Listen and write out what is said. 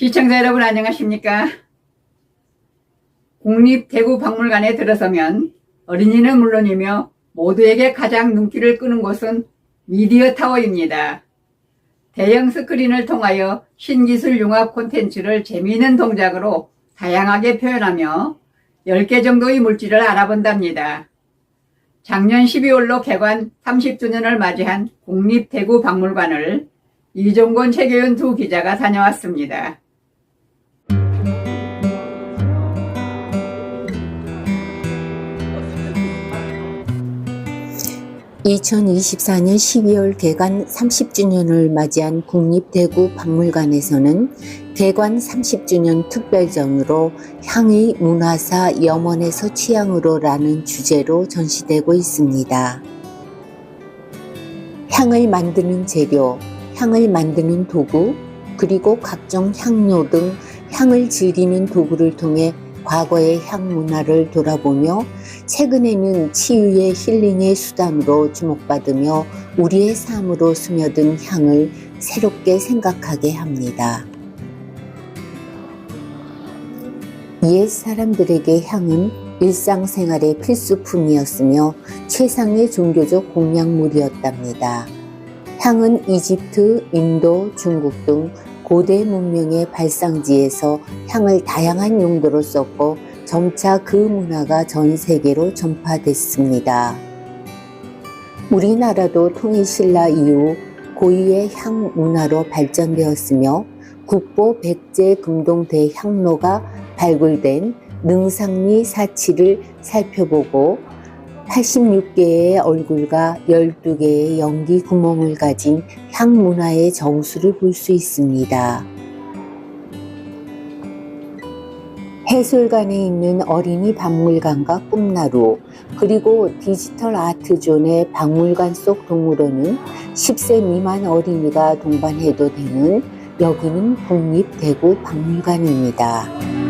시청자 여러분 안녕하십니까? 국립대구박물관에 들어서면 어린이는 물론이며 모두에게 가장 눈길을 끄는 곳은 미디어 타워입니다. 대형 스크린을 통하여 신기술 융합 콘텐츠를 재미있는 동작으로 다양하게 표현하며 10개 정도의 물질을 알아본답니다. 작년 12월로 개관 30주년을 맞이한 국립대구박물관을 이종곤 최교윤 두 기자가 다녀왔습니다. 2024년 12월 개관 30주년을 맞이한 국립대구 박물관에서는 개관 30주년 특별전으로 향의 문화사 염원에서 취향으로라는 주제로 전시되고 있습니다. 향을 만드는 재료, 향을 만드는 도구, 그리고 각종 향료 등 향을 즐기는 도구를 통해 과거의 향 문화를 돌아보며 최근에는 치유의 힐링의 수단으로 주목받으며 우리의 삶으로 스며든 향을 새롭게 생각하게 합니다. 옛 사람들에게 향은 일상생활의 필수품이었으며 최상의 종교적 공약물이었답니다. 향은 이집트, 인도, 중국 등 고대 문명의 발상지에서 향을 다양한 용도로 썼고 점차 그 문화가 전 세계로 전파됐습니다. 우리나라도 통일신라 이후 고유의 향 문화로 발전되었으며 국보 백제 금동대 향로가 발굴된 능상리 사치를 살펴보고 86개의 얼굴과 12개의 연기 구멍을 가진 향 문화의 정수를 볼 수 있습니다. 해설관에 있는 어린이 박물관과 꿈나루, 그리고 디지털 아트존의 박물관 속 동물원은 10세 미만 어린이가 동반해도 되는 여기는 국립대구 박물관입니다.